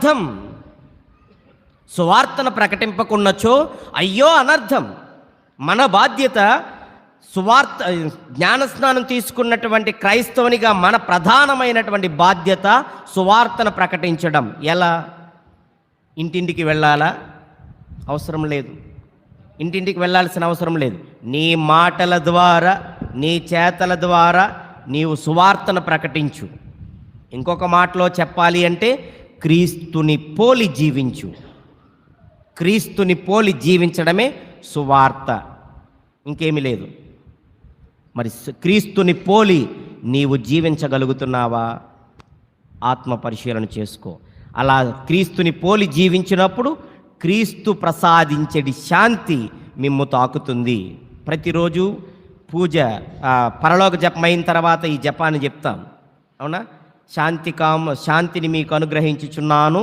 అర్థం సువార్తను ప్రకటింపకున్నచో అయ్యో అనర్థం. మన బాధ్యత సువార్త జ్ఞానస్నానం తీసుకున్నటువంటి క్రైస్తవునిగా మన ప్రధానమైనటువంటి బాధ్యత సువార్తను ప్రకటించడం. ఎలా? ఇంటింటికి వెళ్ళాలా? అవసరం లేదు. ఇంటింటికి వెళ్ళాల్సిన అవసరం లేదు. నీ మాటల ద్వారా నీ చేతల ద్వారా నీవు సువార్తను ప్రకటించు. ఇంకొక మాటలో చెప్పాలి అంటే క్రీస్తుని పోలి జీవించు. క్రీస్తుని పోలి జీవించడమే సువార్త. ఇంకేమీ లేదు. మరి క్రీస్తుని పోలి నీవు జీవించగలుగుతున్నావా? ఆత్మ పరిశీలన చేసుకో. అలా క్రీస్తుని పోలి జీవించినప్పుడు క్రీస్తు ప్రసాదించడి శాంతి మిమ్ము తాకుతుంది. ప్రతిరోజు పూజ పరలోక జపం అయిన తర్వాత ఈ జపాన్ని చెప్తాం అవునా? శాంతి కామ శాంతిని మీకు అనుగ్రహించుచున్నాను.